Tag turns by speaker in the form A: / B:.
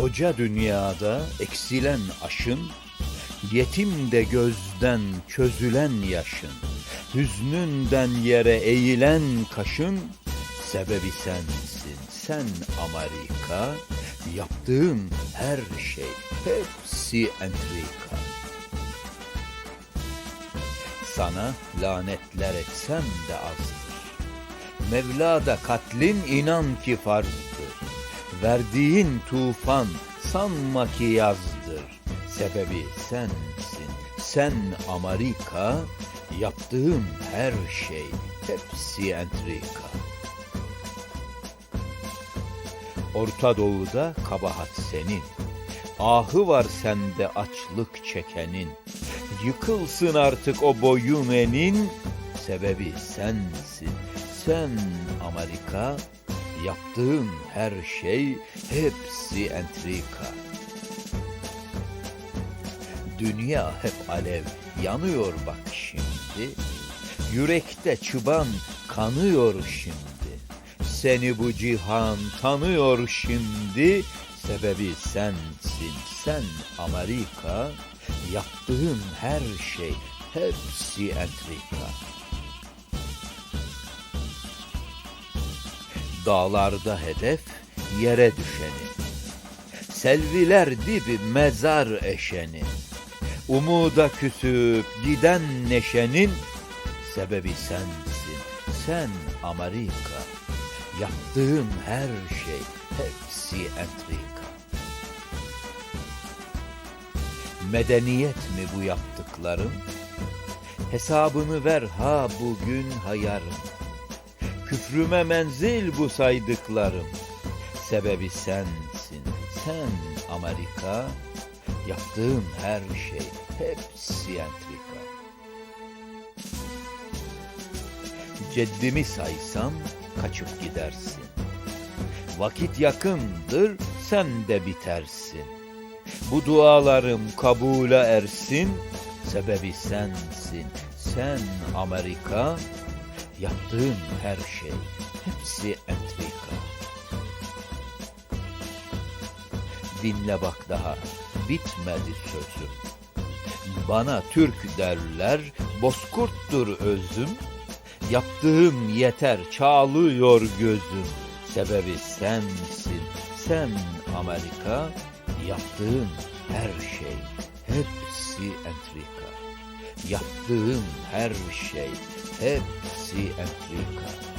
A: Koca dünyada eksilen aşın, Yetim de gözden çözülen yaşın, Hüznünden yere eğilen kaşın, Sebebi sensin, sen Amerika, Yaptığın her şey hepsi entrika. Sana lanetler etsem de azdır. Mevla da katlin inan ki farzdır. Verdiğin tufan sanma ki yazdır. Sebebi sensin, sen Amerika, yaptığın her şey hepsi entrika. Orta Doğu'da kabahat senin. Ahı var sende açlık çekenin. Yıkılsın artık o boyun enin. Sebebi sensin. Sen Amerika. Yaptığın her şey hepsi entrika. Dünya hep alev yanıyor bak şimdi. Yürekte çıban kanıyor şimdi. Seni bu cihan tanıyor şimdi. Sebebi sensin, sen Amerika. Yaptığın her şey hepsi entrika. Dağlarda hedef yere düşeni. Selviler dibi mezar eşeni. Umuda küsüp giden neşenin sebebi sensin. Sen Amerika. Yaptığın her şey hepsi entrika. Medeniyet mi bu yaptıkların? Hesabını ver ha bugün ha yarın. Küfrüme menzil bu saydıklarım. Sebebi sensin, sen Amerika. Yaptığın her şey hepsi entrika. Ceddimi saysam kaçıp gidersin. Vakit yakındır sen de bitersin. Bu dualarım kabule ersin. Sebebi sensin, sen Amerika. Yaptığın her şey hepsi entrika. Dinle bak daha bitmedi sözüm. Bana Türk derler, bozkurttur özüm. Yaptığım yeter, çağlıyor gözüm. Sebebi sensin, sen Amerika. Yaptığın her şey hepsi entrika. Yaptığın her şey hepsi entrika.